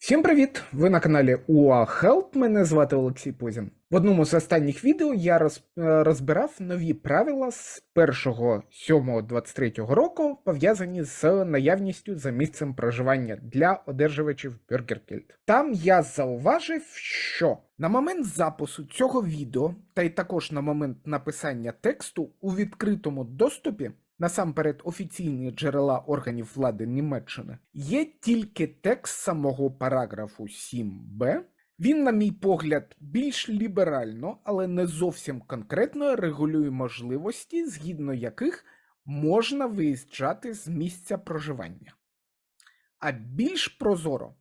Всім привіт! Ви на каналі UA Help. Мене звати Олексій Позін. В одному з останніх відео я роз, е, розбирав нові правила з 1.7.23 року, пов'язані з наявністю за місцем проживання для одержувачів BurgerKill. Там я зауважив, що на момент запису цього відео, та й також на момент написання тексту у відкритому доступі насамперед офіційні джерела органів влади Німеччини, є тільки текст самого параграфу 7б. Він, на мій погляд, більш ліберально, але не зовсім конкретно регулює можливості, згідно яких можна виїжджати з місця проживання. А більш прозоро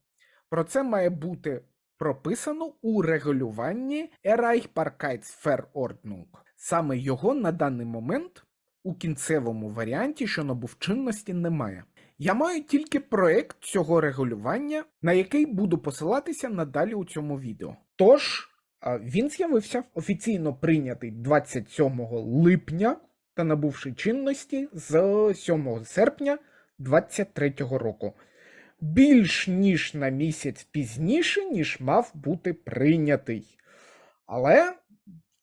про це має бути прописано у регулюванні Erreichbarkeitsverordnung. Саме його на даний момент у кінцевому варіанті, що набув чинності, немає. Я маю тільки проект цього регулювання, на який буду посилатися надалі у цьому відео. Тож, він з'явився офіційно прийнятий 27 липня та набувши чинності з 7 серпня 2023 року. Більш ніж на місяць пізніше, ніж мав бути прийнятий. Але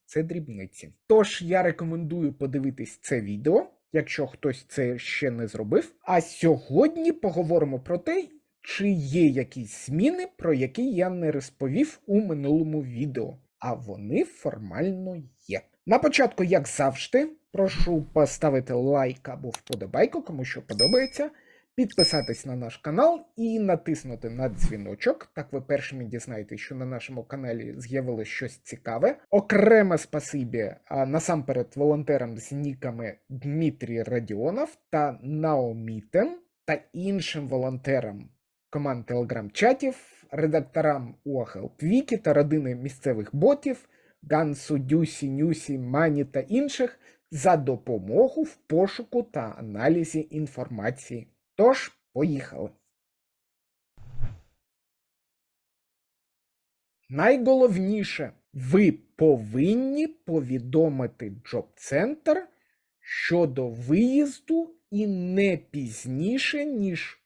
це дрібниці. Тож я рекомендую подивитись це відео, якщо хтось це ще не зробив. А сьогодні поговоримо про те, чи є якісь зміни, про які я не розповів у минулому відео. А вони формально є. На початку, як завжди, прошу поставити лайк або вподобайку, кому що подобається підписатись на наш канал і натиснути на дзвіночок. Так ви першими дізнаєтесь, що на нашому каналі з'явилось щось цікаве. Окреме спасибі а, насамперед волонтерам з ніками Дмитрій Радіонов та Наомітен та іншим волонтерам команд телеграм-чатів, редакторам Уахелпвікі та родини місцевих ботів Гансу, Дюсі, Нюсі, Мані та інших за допомогу в пошуку та аналізі інформації. Тож, поїхали. Найголовніше, ви повинні повідомити джоб-центр щодо виїзду і не пізніше, ніж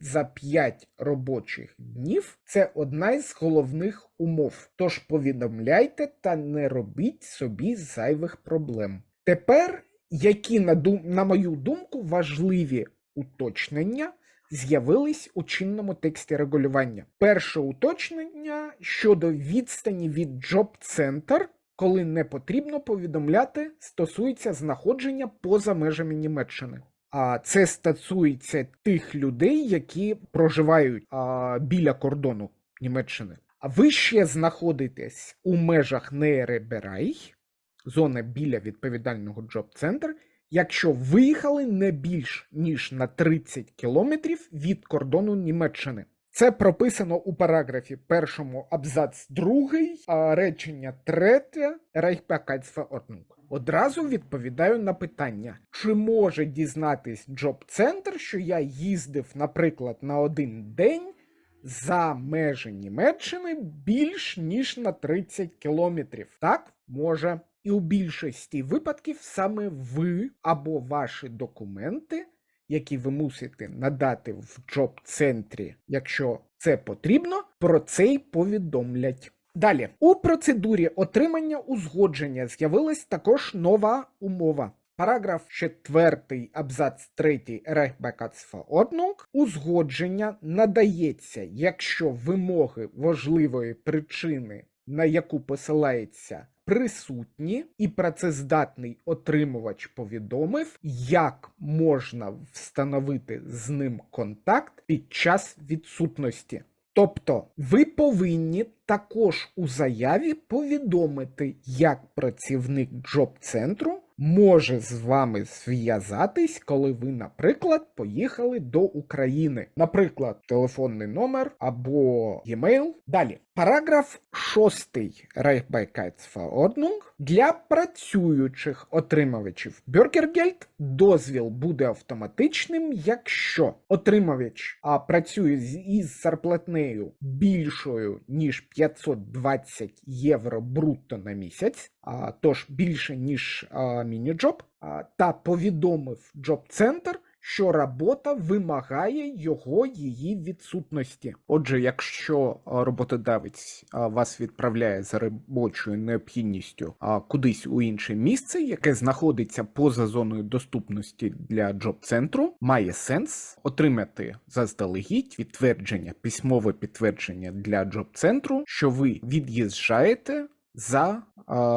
за 5 робочих днів. Це одна із головних умов. Тож повідомляйте та не робіть собі зайвих проблем. Тепер, які, на, дум... на мою думку, важливі уточнення з'явились у чинному тексті регулювання. Перше уточнення щодо відстані від джоб-центр, коли не потрібно повідомляти, стосується знаходження поза межами Німеччини. А це стосується тих людей, які проживають а, біля кордону Німеччини. А ви ще знаходитесь у межах Нейреберай, зона біля відповідального джоб-центр, якщо виїхали не більш ніж на 30 кілометрів від кордону Німеччини. Це прописано у параграфі першому абзац другий, а речення третє Reichsbürgerverordnung. Одразу відповідаю на питання, чи може дізнатись джоб-центр, що я їздив, наприклад, на один день за межі Німеччини більш ніж на 30 кілометрів. Так, може. І у більшості випадків саме ви або ваші документи, які ви мусите надати в джоб-центрі, якщо це потрібно, про це й повідомлять. Далі, у процедурі отримання узгодження з'явилась також нова умова. Параграф 4 абзац 3 Reichsbürgerverordnung узгодження надається, якщо вимоги важливої причини, на яку посилається присутні, і працездатний отримувач повідомив, як можна встановити з ним контакт під час відсутності. Тобто ви повинні також у заяві повідомити, як працівник джоб-центру може з вами зв'язатись, коли ви, наприклад, поїхали до України. Наприклад, телефонний номер або e-mail. Далі. Параграф 6 Reichsbürgerverordnung для працюючих отримувачів Bürgergeld дозвіл буде автоматичним, якщо отримувач а, працює із зарплатнею більшою ніж 520 євро брутто на місяць, а, тож більше ніж міні-джоб, та повідомив джоб-центр, що робота вимагає його її відсутності. Отже, якщо роботодавець вас відправляє за робочою необхідністю кудись у інше місце, яке знаходиться поза зоною доступності для джоб-центру, має сенс отримати заздалегідь підтвердження, письмове підтвердження для джоб-центру, що ви від'їжджаєте за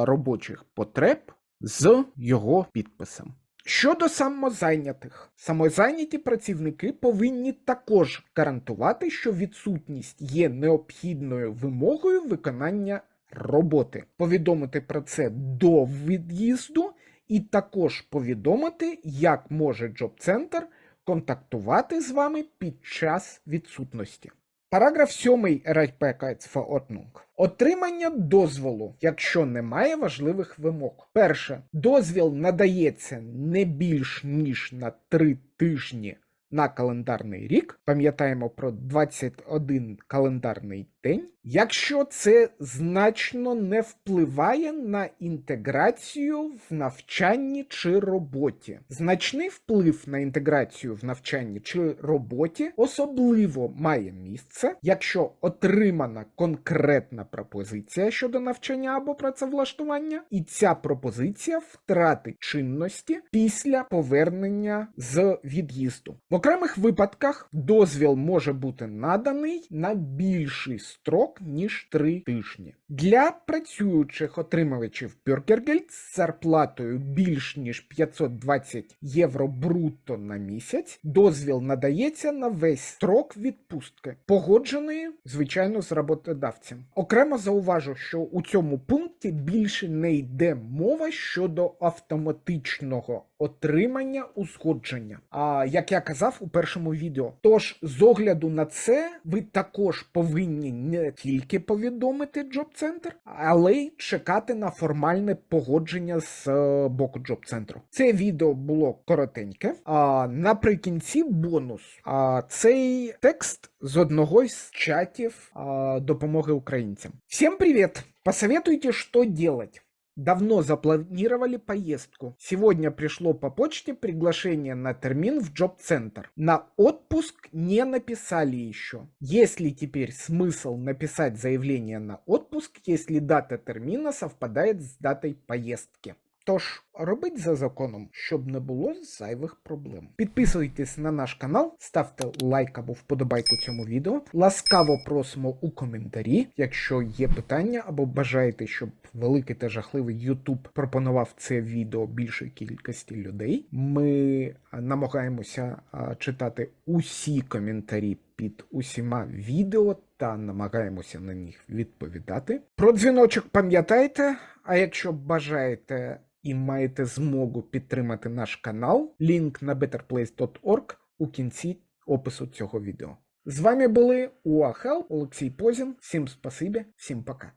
робочих потреб з його підписом. Щодо самозайнятих, самозайняті працівники повинні також гарантувати, що відсутність є необхідною вимогою виконання роботи, повідомити про це до від'їзду, і також повідомити, як може джоб-центр контактувати з вами під час відсутності. Параграф 7 Райпекайцфаотнунг. Отримання дозволу, якщо немає важливих вимог. Перше, дозвіл надається не більш ніж на три тижні на календарний рік. Пам'ятаємо про 21 календарний день. Якщо це значно не впливає на інтеграцію в навчанні чи роботі. Значний вплив на інтеграцію в навчанні чи роботі особливо має місце, якщо отримана конкретна пропозиція щодо навчання або працевлаштування, і ця пропозиція втратить чинності після повернення з від'їзду. Окремих випадках дозвіл може бути наданий на більший строк ніж 3 тижні. Для працюючих отримувачів Bürgergeld з зарплатою більш ніж 520 євро брутто на місяць дозвіл надається на весь строк відпустки, погодженої, звичайно, з роботодавцем. Окремо зауважу, що у цьому пункті більше не йде мова щодо автоматичного отримання узгодження. А як я казав у першому відео, тож з огляду на це ви також повинні не тільки повідомити джоб-центр, але й чекати на формальне погодження з е, боку джоб-центру. Це відео було коротеньке. А наприкінці бонус. А цей текст з одного з чатів а, допомоги українцям. Всім привіт! Посоветуйте, что делать. Давно запланировали поездку. Сегодня пришло по почте приглашение на термин в джоб-центр. На отпуск не написали еще. Есть ли теперь смысл написать заявление на отпуск, если дата термина совпадает с датой поездки? Тож, робіть за законом, щоб не було зайвих проблем. Підписуйтесь на наш канал, ставте лайк або вподобайку цьому відео. Ласкаво просимо у коментарі, якщо є питання або бажаєте, щоб великий та жахливий YouTube пропонував це відео більшій кількості людей. Ми намагаємося читати усі коментарі під усіма відео та намагаємося на них відповідати. Про дзвіночок пам'ятайте, а якщо бажаєте і маєте змогу підтримати наш канал, лінк на betterplace.org у кінці опису цього відео. З вами були УАХЕЛ Олексій Позін. Всім спасибі, всім пока.